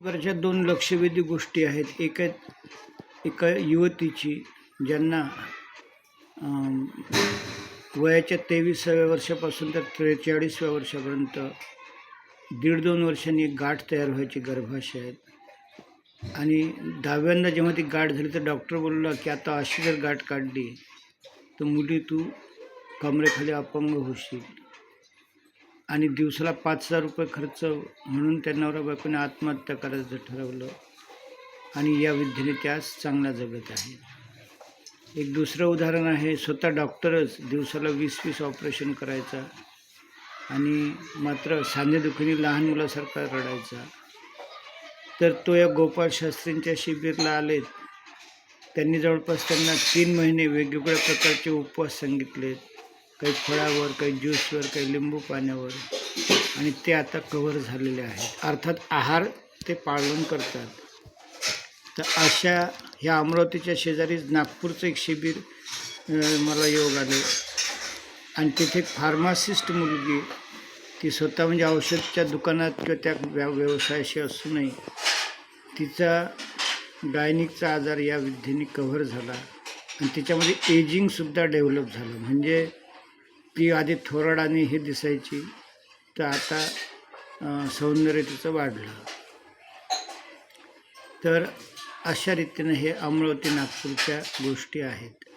वरच्या दोन लक्षवेधी गोष्टी आहेत. एक एका युवतीची ज्यांना वयाच्या तेवीसाव्या वर्षापासून तर त्रेचाळीसव्या वर्षापर्यंत दीड दोन वर्षांनी एक गाठ तयार व्हायची गर्भाशयात आणि दहाव्यांदा जेव्हा ती गाठ झाली तर डॉक्टर बोलला की आता अशी जर गाठ काढली तर मुली तू कमरेखाली अपंग होशील. आणि दिवसाला पाच हजार रुपये खर्च म्हणून त्या नवरा बायकोने आत्महत्या करायचं ठरवलं. आणि या विद्येने त्यास चांगला जगत आहे. एक दुसरं उदाहरण आहे स्वतः डॉक्टरच दिवसाला वीस वीस ऑपरेशन करायचा आणि मात्र सांधेदुखीने लहान मुलासारखा रडायचा. तर तो या गोपाळ शास्त्रींच्या शिबिरला आलेत. त्यांनी जवळपास त्यांना तीन महिने वेगवेगळ्या प्रकारचे उपवास सांगितलेत. काही फळावर काही ज्यूसवर काही लिंबू पाण्यावर. आणि ते आता कव्हर झालेले आहेत. अर्थात आहार ते पालन करतात. तर अशा ह्या अमरावतीच्या शेजारीच नागपूरचं एक शिबिर मला योग आले. आणि तिथे एक फार्मासिस्ट मुलगी ती स्वतः म्हणजे औषधच्या दुकानात किंवा त्या व्या व्यवसायाशी असूनही तिचा गायनिकचा आजार या विद्धीने कव्हर झाला. आणि तिच्यामध्ये एजिंगसुद्धा डेव्हलप झालं. म्हणजे ती आधी थोरडाने हे दिसायची तर आता सौंदर्य तिचं वाढलं. तर अशा रीतीनं हे अमरावती नागपूरच्या गोष्टी आहेत.